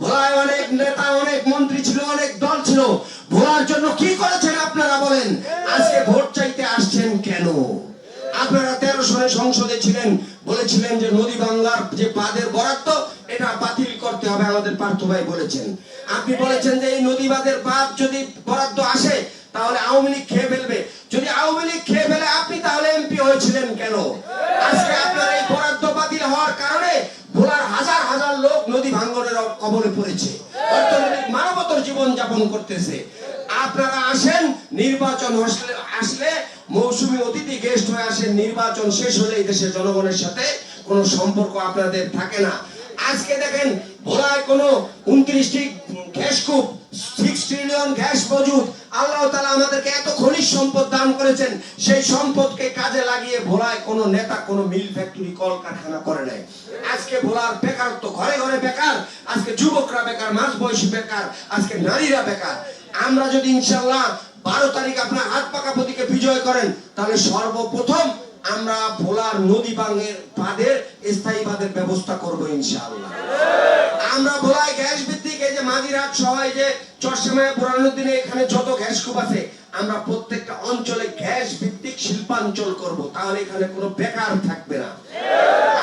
ভোলায় অনেক নেতা, অনেক মন্ত্রী ছিল, অনেক দল ছিল। ভোলার জন্য কি করেছেন আপনারা বলেন? আজকে ভোট চাইতে আসছেন কেন? আপনারা তেরো সনে সংসদে ছিলেন, বলেছিলেন যে নদী বাংলার যে বাঁধের বরাদ্দ, এটা বাতিল করতে হবে, আমাদের পার্থ ভাই বলেছেন। আপনি বলেছেন যে এই নদী বাঁধের বাঁধ যদি বরাদ্দ আসে, তাহলে আওয়ামী লীগ খেয়ে ফেলবে। যদি আওয়ামী লীগ খেয়ে ফেলে, আপনি তাহলে এমপি হয়েছিলেন কেন? কবলে পড়েছে। অর্থনৈতিক মানবতর জীবন যাপন করতেছে। আপনারা আসেন, নির্বাচন আসলে মৌসুমী অতিথি গেস্ট হয়ে আসেন, নির্বাচন শেষ হলে এই দেশের জনগণের সাথে কোনো সম্পর্ক আপনাদের থাকে না। আজকে দেখেন, ভোলায় কোনো উনত্রিশটি গ্যাস কূপ সিক্স ট্রিলিয়ন গ্যাস মজুদ। আল্লাহ তালা আমাদেরকে এত খনিজ সম্পদ দান করেছেন, সেই সম্পদকে কাজে লাগিয়ে ভোলায় কোনো নেতা কোনো মিল ফ্যাক্টরি, কলকারখানা করে নাই। আজকে ভোলার বেকারত্ব ঘরে ঘরে বেকার যুবকরা বেকার মাঝ বয়সী বেকার, আজকে নারীরা বেকার। আমরা যদি ইনশাল্লাহ বারো তারিখ আপনার হাত পাকা প্রতীকে বিজয় করেন, তাহলে সর্বপ্রথম আমরা ভোলার নদী বাঙের বাঁধের স্থায়ী বাঁধের ব্যবস্থা করব ইনশাআল্লাহ। আমরা ভোলায় গ্যাস ভিত্তিক এই যে মাঝিরহাট সবাই যে চরসেমায় পুরানোর দিনে এখানে যত গ্যাস কূপ আছে, আমরা প্রত্যেকটা অঞ্চলে গ্যাস ভিত্তিক শিল্পাঞ্চল করব, তাহলে এখানে কোনো বেকার থাকবে না।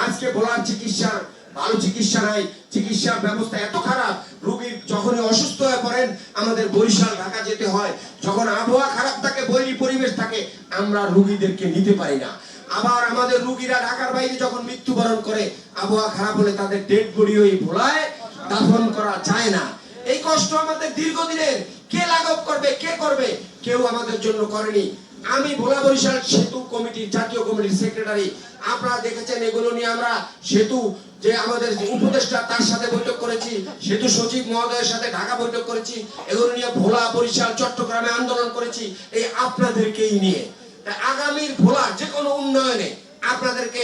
আজকে ভোলার চিকিৎসার ভালো চিকিৎসা নাই, চিকিৎসার ব্যবস্থা এত খারাপ, রোগীর যখনই অসুস্থ হয়ে পড়েন, আমাদের বরিশাল, ঢাকা যেতে হয়, যখন আবহাওয়া খারাপ থাকে, বৈরী পরিবেশ থাকে, আমরা রোগীদেরকে নিতে পারি না। আবার আমাদের রোগীরা ঢাকার বাইরে যখন মৃত্যুবরণ করে, আবহাওয়া খারাপ হলে তাদের ডেড বডি ওই ভোলায়, দাফন করা যায় না। এই কষ্ট আমাদের দীর্ঘদিনের, কে লাঘব করবে, কে করবে, কেউ আমাদের জন্য করেনি। আমি ভোলা বরিশাল সেতু কমিটির জাতীয় কমিটির সেক্রেটারি, আপনারা দেখেছেন এগুলো নিয়ে আমরা সেতু যে আমাদের উপদেষ্টা তার সাথে বৈঠক করেছি সেতু সচিব মহোদয়ের সাথে ঢাকা বৈঠক করেছি, এগুলো নিয়ে ভোলা বরিশাল, চট্টগ্রামে আন্দোলন করেছি, এই আপনাদেরকেই নিয়ে। আগামীর ভোলা যে কোনো উন্নয়নে আপনাদেরকে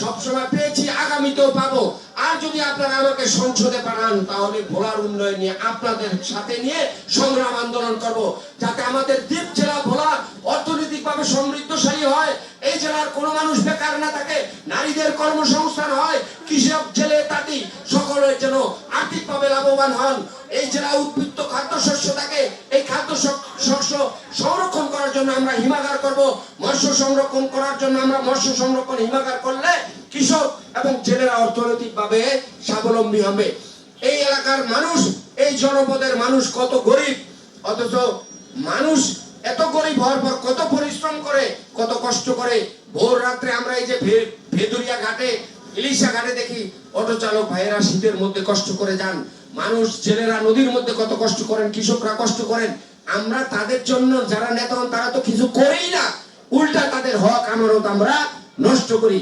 সবসময় পেয়েছি, আগামীতেও পাবো। আর যদি আপনারা আমাকে সংসদে পাঠান, তাহলে ভোলার উন্নয়ন নিয়ে আপনাদের সাথে নিয়ে সংগ্রাম আন্দোলন করব। যাতে আমাদের দ্বীপ জেলা ভোলা অর্থনৈতিকভাবে সমৃদ্ধশালী হয়। এই জেলার কোনো মানুষ বেকার না থাকে। নারীদের কর্মসংস্থান হয়। কৃষক, জেলে, তাঁতি সকলে যেন আর্থিকভাবে লাভবান হন। এই জেলা উদ্বৃত্ত খাদ্যশস্য থাকে এই খাদ্য শস্য সংরক্ষণ করার জন্য আমরা হিমাগার করব। মৎস্য সংরক্ষণ করার জন্য আমরা মৎস্য সংরক্ষণ হিমাগার করলে কৃষক এবং জেলেরা অর্থনৈতিকভাবে স্বাবলম্বী হবে। এই এলাকার মানুষ, এই জনপদের মানুষ কত গরিব, অথচ মানুষ এত গরিব হওয়ার পর কত পরিশ্রম করে, কত কষ্ট করে ভোর রাত্রে আমরা এই যে ভেদুরিয়া ঘাটে, ইলিশা ঘাটে দেখি অটো চালক ভাইয়েরা শীতের মধ্যে কষ্ট করে যান। মানুষ, জেলেরা নদীর মধ্যে কত কষ্ট করেন, কৃষকরা কষ্ট করেন। আমরা তাদের জন্য যারা নেতা হন, তারা তো কিছু করেই না। উল্টা তাদের হক, আমানত আমরা নষ্ট করি।